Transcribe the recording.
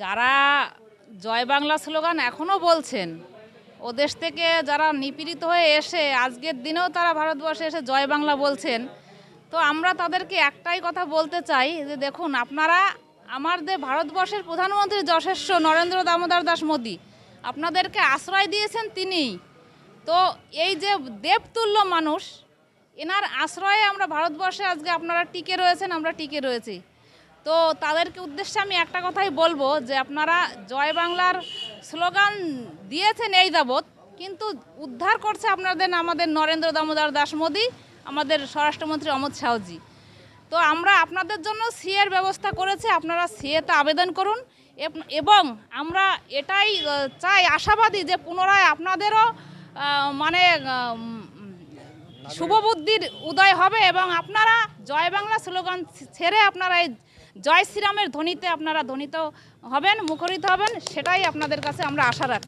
যারা জয় বাংলা স্লোগান এখনও বলছেন ও দেশ থেকে যারা নিপীড়িত হয়ে এসে আজকের দিনেও তারা ভারতবর্ষে এসে জয় বাংলা বলছেন, তো আমরা তাদেরকে একটাই কথা বলতে চাই যে দেখুন, আপনারা আমাদের ভারতবর্ষের প্রধানমন্ত্রী যশেষ্ঠ নরেন্দ্র দামোদর দাস মোদী, আপনাদেরকে আশ্রয় দিয়েছেন তিনিই। তো এই যে দেবতুল্য মানুষ, এনার আশ্রয়ে আমরা ভারতবর্ষে আজকে আপনারা টিকে রয়েছেন, আমরা টিকে রয়েছি। তো তাদেরকে উদ্দেশ্যে আমি একটা কথাই বলব যে আপনারা জয় বাংলার স্লোগান দিয়েছেন এই যাবৎ, কিন্তু উদ্ধার করছে আপনাদের আমাদের নরেন্দ্র দামোদর দাস মোদী আমাদের স্বরাষ্ট্রমন্ত্রী অমিত শাহজি। তো আমরা আপনাদের জন্য সিএর ব্যবস্থা করেছি, আপনারা সিএতে আবেদন করুন। এবং আমরা এটাই চাই, আশাবাদী যে পুনরায় আপনাদেরও মানে শুভবুদ্ধির উদয় হবে এবং আপনারা জয় বাংলা স্লোগান ছেড়ে আপনারা এই জয় শ্রীরামের ধ্বনিতে আপনারা ধ্বনিত হবেন মুখরিত হবেন সেটাই আপনাদের কাছে আমরা আশা রাখি